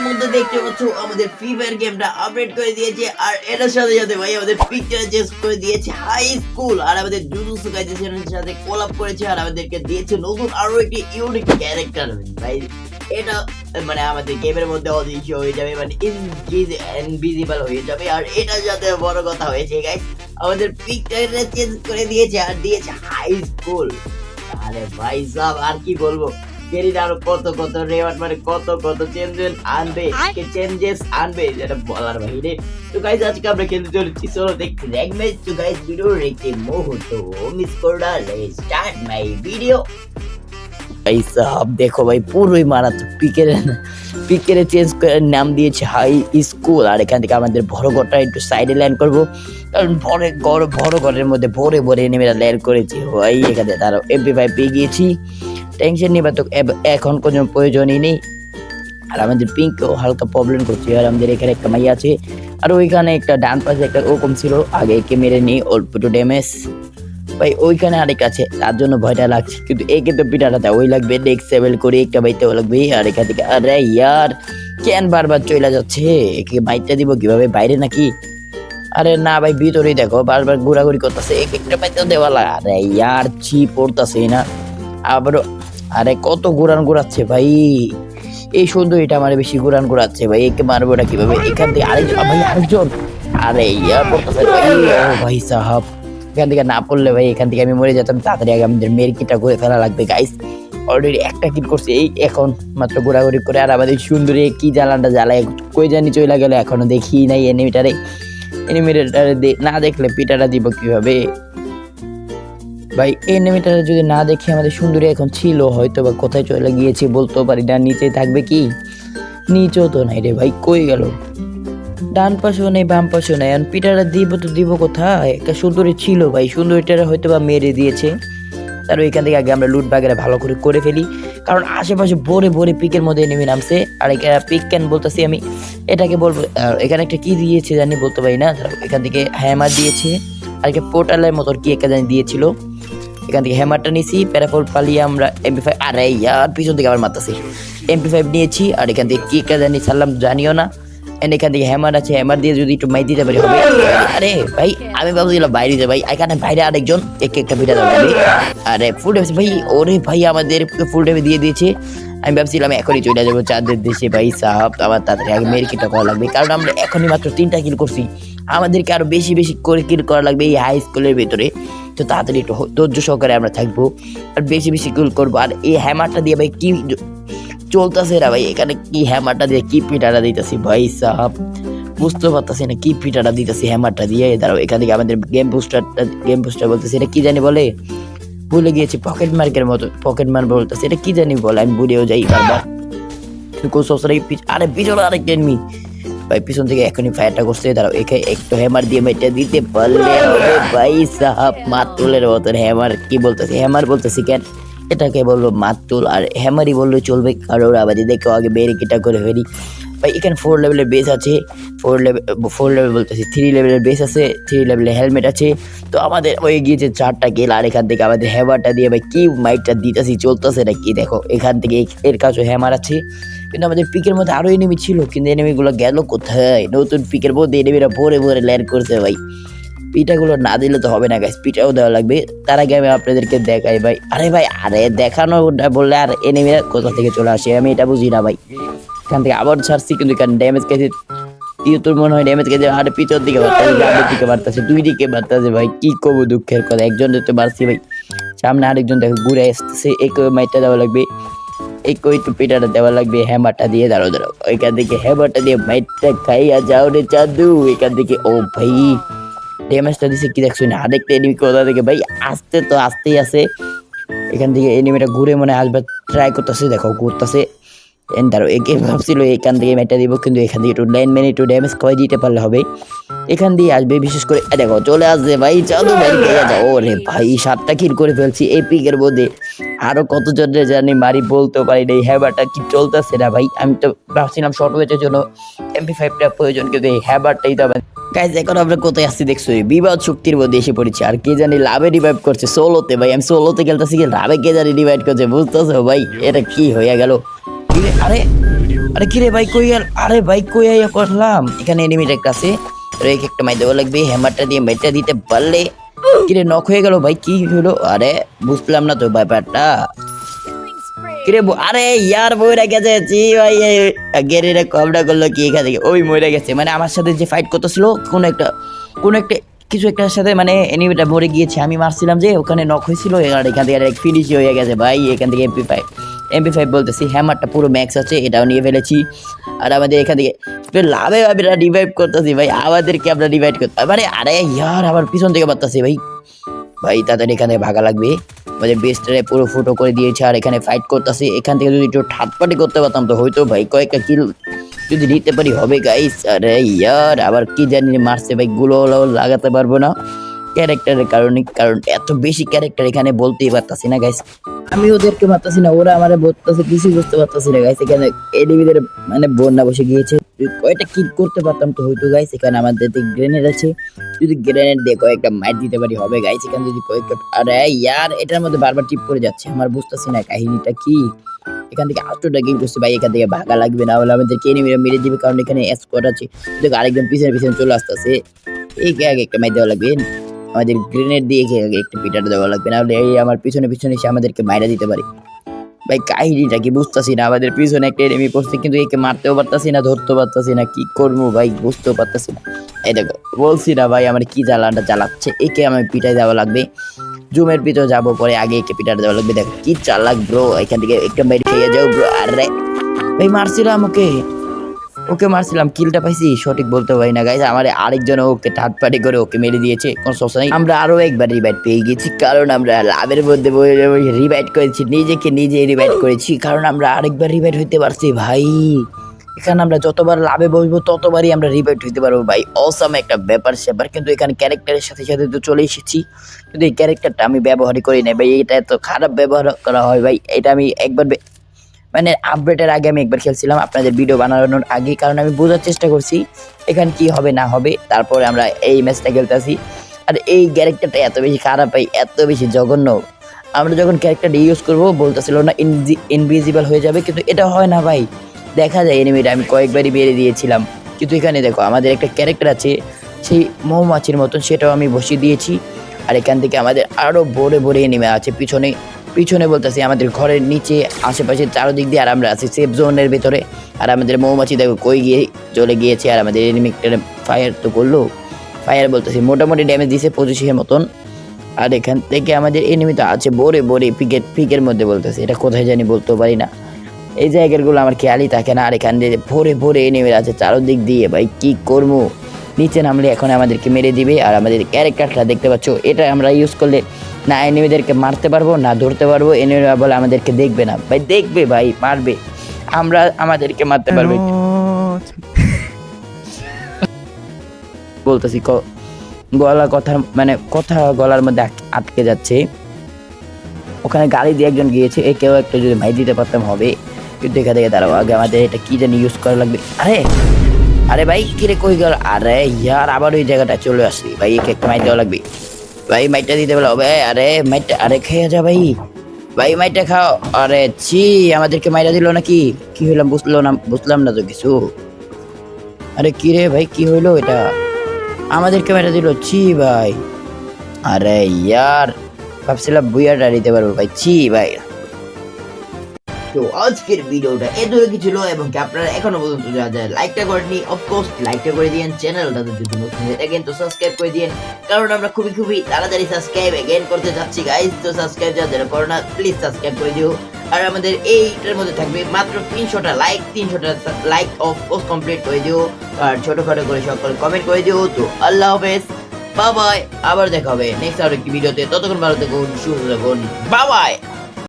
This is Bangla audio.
ইতিমধ্যে দেখতে পাচ্ছ আমাদের ফ্রি ফায়ার গেমটা আপডেট করে দিয়েছে। আর এটার সাথে সাথে ভাই আমাদের পিকচার চেঞ্জ করে দিয়েছে হাই স্কুল আর আমাদের জুজুসু গাইজেশনের সাথে কোলাপ করেছে। আর আমাদেরকে দিয়েছে নতুন আরও একটি ইউনিক ক্যারেক্টার ভাই, এটা মানে আমাদের গেমের মধ্যে অদৃশ্য হয়ে যাবে মানে ইনভিজিবল হয়ে যাবে। আর এটা যাতে বড় কথা হয়েছে গাইস আমাদের পিকচারটা চেঞ্জ করে দিয়েছে, আর দিয়েছে হাই স্কুল আরে ভাই সাহ আর কি বলব? আরও কত কত রেওয়ার্ড মানে কত কত চেঞ্জেস আনবে কে চেঞ্জেস আনবে যেটা বলার বাইরে। তো গাইজ আজকে আমরা খেলতে চলেছি চলো দেখতে র্যাঙ্ক ম্যাচ। তো গাইজ ভিডিও রেখে মুহূর্ত মিস করলা স্টার্ট মাই ভিডিও ভাই সাহাব দেখো ভাই পুরোই মারাত্মক পিকের পিকের চেঞ্জ করে নাম দিয়েছে হাই স্কুল আর এখান থেকে আমাদের বড় ঘরটা একটু সাইডে ল্যান্ড করব। কারণ ভরে ঘর বড় ঘরের মধ্যে ভরে ভরে নেমেরা ল্যান্ড করেছি। ভাই এখানে তারা এমপি ফাইভ পেয়ে গিয়েছি। টেনশন নিবা তো এখন কোনো প্রয়োজনই নেই। আর আমাদের পিঙ্কও হালকা প্রবলেম করছে। আর আমাদের এখানে একটা মাইয়া আছে। আর ওইখানে একটা ডান পাশে একটা ওরকম ছিল। আগে একে মেরে নিই অল্প একটু ড্যামেজ ভাই, ওইখানে আরেক আছে। তার জন্য ভয়টা লাগছে। কিন্তু একে তো পিটাটা দেয় ওই লাগবে নেক্সট লেভেল করে একটা বাইতে লাগবে। আর এখান থেকে, আরে ইয়ার, কেন বারবার চলে যাচ্ছে? একে বাইকটা দিব কীভাবে? বাইরে নাকি? আরে না ভাই, ভিতরেই দেখো। বারবার ঘোরাঘুরি করতেছে। এক একটা বাইতে দেওয়া লাগে আরে ইয়ার, ছি পড়তেছে না। আবারও আরে কত ঘুরান ঘুরাচ্ছে ভাই? এই সুন্দর এটা আমার বেশি ঘুরান ঘুরাচ্ছে ভাই, একে মারবো না কীভাবে? এখান থেকে আরেকজন, ভাই, আরেকজন। আরে পড়তেছে ভাই ভাই সাহাব। এখান থেকে না পড়লে ভাই, এখান থেকে আমি মরে যেতাম, তাড়াতাড়ি আগে আমাদের মেয়ের কিটা করে ফেলা লাগবে গাইস অলরেডি একটা কিট করছে, এই এখন মাত্র ঘোরাঘুরি করে, আর আমাদের সুন্দরী কি জ্বালানটা জ্বালায়, কই জানি চলে গেল, এখনও দেখি নাই এনিমিটারে এনিমিটারে না দেখলে পিটাটা দিব কীভাবে? ভাই এনিমিটারে যদি না দেখি আমাদের সুন্দরী এখন ছিল হয়তো বা কোথায় চলে গিয়েছে বলতেও পারি না নিচে থাকবে কি? নিচেও তো নাই রে ভাই, কই গেল? ডান পাশেও নেই, বাম পাশেও নেই, এখন পিটারা দিব তো দিব কোথায়? একটা সুন্দরী ছিল ভাই, সুন্দরীটারা হয়তো বা মেরে দিয়েছে। তার ওইখান থেকে আগে আমরা লুট বাগেরা ভালো করে করে ফেলি, কারণ আশেপাশে ভরে ভরে পিকের মধ্যে নেমে নামছে। আর এখানে পিক কেন বলতেছি আমি, এটাকে বলব এখানে একটা কি দিয়েছে জানি বলতে পারি না এখান থেকে হ্যামার দিয়েছে, আর একটা পোর্টালের মতো কি একটা জানি দিয়েছিল। এখান থেকে হ্যামারটা নিয়েছি প্যারাফোল পালিয়ে আমরা এমপি ফাইভ আরে ইয়ার পিছন থেকে আবার মারতেছি। এমপি ফাইভ নিয়েছি, আর এখান থেকে কি একটা জানি ছাড়লাম জানিও না। এন্ড এখান থেকে হ্যামার আছে হ্যামার দিয়ে যদি একটু মাই দিতে পারি, হবে। আরে ভাই, আমি ভাবছিলাম বাইরে যে ভাই, এখানে বাইরে আরেকজন, এক একটা ভিটা যাবে আরে ফুল ডেভে ভাই, ওরে ভাই, আমাদের ফুল ডেভে দিয়ে দিয়েছে। আমি ভাবছিলাম এখনই চলে যাব চাঁদের দেশে, ভাই, সাহাব, আমার তাড়াতাড়ি আগে মেয়ের কিটা করা লাগবে, কারণ আমরা এখনই মাত্র তিনটা কিল করছি। আমাদেরকে আরও বেশি বেশি করে কিল করা লাগবে এই হাই স্কুলের ভেতরে। তো তাড়াতাড়ি একটু ধৈর্য সহকারে আমরা থাকব। আর বেশি বেশি কিল করব। আর এই হ্যামারটা দিয়ে ভাই কি চলতেছে রা ভাই? এখানে কি হ্যামারটা দিয়ে কি পিঠাটা দিতেছি ভাই সাহাব? বুঝতে পারতেছি না, কি পিঠাটা দিতেছি হ্যামারটা দিয়ে? দাঁড়াও, এখান থেকে আমাদের গেম বুস্টারটা গেম বুস্টার বলতেছে, এটা কি জানি বলে? ভুলে গিয়েছি পকেট মার্কের মতো পকেট মার বলতেছে, এটা কি জানি বলে? আমি ভুলেও যাই বারবার। আরে পিছনে আরেকটা এনমি ভাই পিছন থেকে এখনই ফায়ারটা করছে দাঁড়াও একে একটু হ্যামার দিয়ে মেটে দিতে পারলে ভাই সাহাব মাতুলের মতন হ্যামার কি বলতেছে? হ্যামার বলতেছি কেন? এটাকে বলব মাতুল আর হ্যামারই বলল চলবে কারোর আবার দেখো আগে বেরিকিটা করে ফেলি। ভাই এখানে ফোর লেভেলের বেস আছে ফোর লেভেল ফোর লেভেল বলতেছি থ্রি লেভেলের বেস আছে থ্রি লেভেলের হেলমেট আছে। তো আমাদের ওই গিয়েছে চারটা গেল আর এখান থেকে আমাদের হ্যামারটা দিয়ে ভাই কি মাইকটা দিতেছি চলতেছে না কি দেখো এখান থেকে এর কাছেও হ্যামার আছে। কিন্তু আমাদের পিকের মধ্যে আরও এনিমি ছিল, কিন্তু এনিমিগুলো গেল কোথায়? নতুন পিকের মধ্যে এনিমিরা ভরে ভরে ল্যান্ড করছে ভাই। পিঠাগুলো না দিলে তো হবে না গাইস পিঠাও দেওয়া লাগবে। তার আগে আমি আপনাদেরকে দেখাই ভাই। আরে ভাই, আরে দেখানো বললে আর এনিমিরা কোথা থেকে চলে আসে? আমি এটা বুঝি না ভাই। এখান থেকে আবার ছাড়ছি, কিন্তু এখানে ড্যামেজ খেয়েছে তোর মনে হয় ড্যামেজ খেয়েছে আর পিছর দিকে বাড়তেছে গ্রামের দিকে বাড়তেছে, দুই দিকে বাড়তেছে ভাই। কি করব দুঃখের কথা, একজন তো বাড়ছি ভাই। সামনে আরেকজন দেখো, ঘুরে আসতেছে এক মাইটটা দেওয়া লাগবে। এই কই একটু পিঠাটা দেওয়া লাগবে হ্যামারটা দিয়ে দাঁড়ো দাঁড়ো ওইখান থেকে হ্যামারটা দিয়ে মাইটটা খাইয়া যাও রে চাদু। এখান থেকে, ও ভাই, ড্যামেজটা দিছে কি দেখছ না? আরেকটা এনিমি কোথা থেকে? ভাই, আসতে তো আসতেই আছে। এখান থেকে এনিমিটা ঘুরে মনে আসবে ট্রাই করতেছে, দেখো, ঘুরতেছে। এন্টারও একে ভাবছিল এখান থেকে মেটা দিব, কিন্তু এখান থেকে একটু লাইন মেনে একটু ড্যামেজ করে দিতে পারলে হবে। এখান দিয়ে আসবে, বিশেষ করে দেখো, চলে আসবে ভাই চলো ভাই যাও। ওরে ভাই, সাতটা কিল করে ফেলছি এই পিকের মধ্যে। আরও কত জনের জানি মারি বলতেও পারি না এই হ্যাবারটা কি চলতেছে না ভাই? আমি তো ভাবছিলাম শর্ট ওয়েটের জন্য এমপি ফাইভটা প্রয়োজন, কিন্তু এই হ্যাবারটাই তো গাইজ এখন আমরা কোথায় আসছি দেখছ? বিবাদ শক্তির মধ্যে এসে পড়েছি। আর কে জানি লাভে রিভাইভ করছে সোলোতে ভাই। আমি সোলোতে খেলতেছি কি লাভে কে জানি রিভাইভ করছে, বুঝতেছো ভাই? এটা কি হয়ে গেল? আরে আরে কিরে ভাই, কই আর ভাই, কই আইয়া করলাম এখানে এনিমিট একটা আছে। রেক একটা মাই দেওয়া লাগবে হ্যামারটা দিয়ে মেটটা দিতে পারলে কিরে নক হয়ে গেল ভাই, কি হলো? আরে, বুঝলাম না তো ব্যাপারটা। কিরে আরে, ইয়ার মরে গেছে, জি ভাই গেরিরে কমটা করল কি এখান থেকে? ওই মরে গেছে। মানে আমার সাথে যে ফাইট করতেছিল, কোন একটা কোন একটা, কিছু একটার সাথে মানে এনিমিটা মরে গিয়েছে। আমি মারছিলাম যে, ওখানে নক হয়েছিল, এখান থেকে ফিনিশ হয়ে গেছে। ভাই, এখান থেকে এমপি ফাইভ এমপি ফাইভ বলতেছি হ্যামারটা পুরো ম্যাক্স আছে, এটাও নিয়ে ফেলেছি। আর আমাদের এখান থেকে লাভে আমরা রিভাইভ করতেছি ভাই, আমাদেরকে আমরা রিভাইভ করতে মানে আরে ইয়ার আবার পিছন থেকে বাড়তেছি ভাই ভাই তাড়াতাড়ি এখানে ভাগা লাগবে। আমাদের বেস্টারে পুরো ফুটো করে দিয়েছে, আর এখানে ফাইট করতেছে। এখান থেকে যদি একটু ঠাটপাটি করতে পারতাম তো হয়তো ভাই, কয়েকটা কিল যদি নিতে পারি হবে গাইস আরে ইয়ার, আবার কি জানি মারছে ভাই, গুলো লাগাতে পারব না। ক্যারেক্টারের কারণে, কারণ এত বেশি ক্যারেক্টার এখানে বলতেই পারতাছি না গাইস আমি ওদেরকে মারতাছি না, ওরা আমারে বলতেছে কিছু বুঝতে পারতাছি না গাইস এখানে এডিবিদের মানে বন্যা বসে গিয়েছে। যদি কয়টা কিল করতে পারতাম তো হয়তো গাইস এখানে আমাদের গ্রেনেড আছে, যদি গ্রেনেড দিয়ে কয়েকটা মাইট দিতে পারি, হবে গাইস এখানে যদি কয়েকটা, আরে ইয়ার, এটার মধ্যে বারবার টিপ করে যাচ্ছে। আমার বুঝতেছি না, কাহিনীটা কি? এখান থেকে আটটা গেম করছে, ভাই। এখান থেকে ভাগা লাগবে, না হলে আমাদেরকে এনিমিরা মেরে দিবে, কারণ এখানে স্কোয়াড আছে। দেখো আরেকজন পিছনে পিছনে চলে আসতেছে। এই আগে একটা মাইট দেওয়া লাগবে। আমাদের গ্রেনেড দিয়ে একটা পিটার দেওয়া লাগবে নাহলে এই আমার পিছনে পিছনে এসে আমাদেরকে মাইরা দিতে পারে। ভাই, কাহিনীটা কি বুঝতেছি না, আমাদের পিছনে একটা এনিমি পড়ছে, কিন্তু একে মারতেও পারতাছি না, ধরতেও পারতাছি না, কি করব ভাই, বুঝতেও পারতাছি না। এই দেখো, বলছি না ভাই, আমার কি জ্বালানটা জ্বালাচ্ছে, একে আমার পিটাই দেওয়া লাগবে। জুমের ভিতরে যাব পরে আগে একে পিটার দেওয়া লাগবে, দেখো কি চালাক ব্রো এখান থেকে একটা মেরে খেয়ে যাও ব্রো আরে। ভাই মারছিলাম ওকে ওকে মারছিলাম, কিলটা পাইছি, সঠিক বলতে পারি না গাইজ আমার আরেকজন ওকে থার্ড পার্টি করে ওকে মেরে দিয়েছে, কোনো সমস্যা নেই। আমরা আরও একবার রিভাইট পেয়ে গেছি, কারণ আমরা লাভের মধ্যে রিভাইট করেছি, নিজেকে নিজে রিভাইট করেছি, কারণ আমরা আরেকবার রিভাইট হইতে পারছি, ভাই। এখানে আমরা যতবার লাভে বসবো, ততবারই আমরা রিভাইট হইতে পারব, ভাই। অসাম একটা ব্যাপার স্যাপার, কিন্তু এখানে ক্যারেক্টারের সাথে সাথে তো চলে এসেছি। কিন্তু এই ক্যারেক্টারটা আমি ব্যবহারই করি না ভাই এটা এত খারাপ ব্যবহার করা হয়, ভাই এটা আমি একবার মানে আপডেটের আগে আমি একবার খেলছিলাম আপনাদের ভিডিও বানানোর আগে, কারণ আমি বোঝার চেষ্টা করছি এখানে কি হবে, না হবে। তারপরে আমরা এই ম্যাচটা খেলতেছি। আর এই ক্যারেক্টারটা এত বেশি খারাপ ভাই, এত বেশি জঘন্য। আমরা যখন ক্যারেক্টারটা ইউজ করব, বলতেছিল না ইনভিজিবল হয়ে যাবে, কিন্তু এটা হয় না ভাই। দেখা যায় এনিমিটা আমি কয়েকবারই বেরিয়ে দিয়েছিলাম। কিন্তু এখানে দেখো, আমাদের একটা ক্যারেক্টার আছে, সেই মৌমাছির মতন, সেটাও আমি বসিয়ে দিয়েছি। আর এখান থেকে আমাদের আরও বড়ে বড়ে এনিমে আছে, পিছনে পিছনে বলতেছি, আমাদের ঘরের নিচে আশেপাশে চারোদিক দিয়ে আর আমরা আছি সেফ জোনের ভেতরে। আর আমাদের মৌমাছি দেখো কই গিয়ে চলে গিয়েছে, আর আমাদের এনিমিটার ফায়ার তো করল। ফায়ার বলতেছি, মোটামুটি ড্যামেজ দিয়েছে পঁচিশের মতন। আর এখান থেকে আমাদের এনিমি তো আছে, বড়ে বড়ে পিকের পিকের মধ্যে বলতেছে। এটা কোথায় জানি বলতে পারি না। এই জায়গাগুলো আমার খেয়ালই থাকে না, আর এখান দিয়ে ভোরে ভোরে এনিমি আছে চারদিক দিয়ে। ভাই, কি করব? নিচে নামলে এখন আমাদেরকে মেরে দিবে, আর আমাদের ক্যারেক্টারটা দেখতে পাচ্ছ, এটা আমরা ইউজ করলে না এনিমিদেরকে মারতে পারব না ধরতে পারব এনিমিরা বলে আমাদেরকে দেখবে না। ভাই দেখবে ভাই মারবে আমরা আমাদেরকে মারতে পারবে। বলতেছি গলা কথা মানে কথা গলার মধ্যে আটকে যাচ্ছে। ওখানে গাড়ি দিয়ে একজন গিয়েছে এ কেউ একটা যদি ভাই দিতে পারতাম হবে। কিন্তু এখান থেকে দাঁড়াও আগে আমাদের এটা কি জানি ইউজ করা লাগবে। আরে আরে ভাই কিরে কই গেল? আরে ইয়ার আবার ওই জায়গাটা চলে আসি ভাই একে একটা মাইট দেওয়া লাগবে। ভাই, মাইটটা দিতে বলো। ভাই, আরে, মাইটা, আরে খেয়ে যা ভাই। ভাই, মাইটটা খাও। আরে, ছি, আমাদেরকে মাইরা দিল নাকি? কি হইলাম বুঝলো না, বুঝলাম না তো কিছু। আরে, কি রে ভাই, কি হইল এটা? আমাদেরকে মেরে দিল, ছি ভাই। আরে, ইয়ার, ভাবছিলাম বুইয়াটা দিতে পারব ভাই। ছি ভাই তো আজকের ভিডিওটা এদূরে কি ছিল, এবং কি আপনারা এখনও পর্যন্ত যা যা লাইকটা করেননি অফকোর্স লাইকটা করে দিয়েন চ্যানেলটাতে যদি নতুন হয়ে থাকেন তো সাবস্ক্রাইব করে দিয়েন, কারণ আমরা খুবই খুবই তাড়াতাড়ি সাবস্ক্রাইব এগেন করতে যাচ্ছি গাইজ তো সাবস্ক্রাইব যারা যারা করো না প্লিজ সাবস্ক্রাইব করে দিও। আর আমাদের এইটার মধ্যে থাকবে মাত্র তিনশোটা লাইক তিনশোটা লাইক অফ কোর্স কমপ্লিট করে দিও, আর ছোটখাটো করে সকল কমেন্ট করে দিও। তো আল্লাহ হাফেজ বাবাই আবার দেখা হবে নেক্সট আর একটি ভিডিওতে। ততক্ষণ ভালো থাকুন, সুস্থ থাকুন বাবাই